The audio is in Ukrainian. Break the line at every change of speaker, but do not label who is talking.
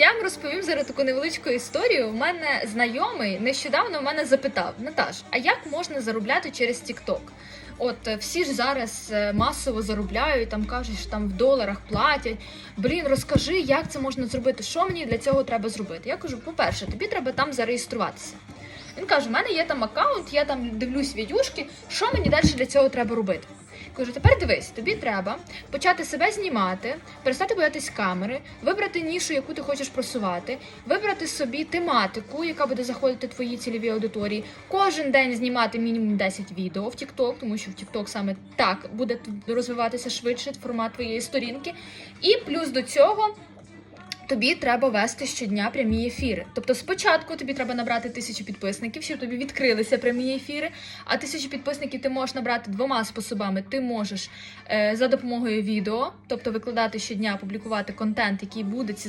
Я вам розповім зараз таку невеличку історію. У мене знайомий нещодавно в мене запитав: Наташ, а як можна заробляти через TikTok? От е, всі ж зараз е, масово заробляють, там кажуть, що там в доларах платять. Блін, розкажи, як це можна зробити? Що мені для цього треба зробити? Я кажу: по-перше, тобі треба там зареєструватися. Він каже: у мене є там аккаунт, я там дивлюсь відюшки. Що мені далі для цього треба робити? Кажу, тепер дивись, тобі треба почати себе знімати, перестати боятись камери, вибрати нішу, яку ти хочеш просувати, вибрати собі тематику, яка буде заходити твої цільовій аудиторії. Кожен день знімати мінімум 10 відео в TikTok, тому що в TikTok саме так буде розвиватися швидше формат твоєї сторінки. І плюс до цього. Тобі треба вести щодня прямі ефіри. Тобто, спочатку тобі треба набрати тисячу підписників, щоб тобі відкрилися прямі ефіри. А тисячу підписників ти можеш набрати двома способами. Ти можеш е, за допомогою відео, тобто викладати щодня, публікувати контент, який буде ці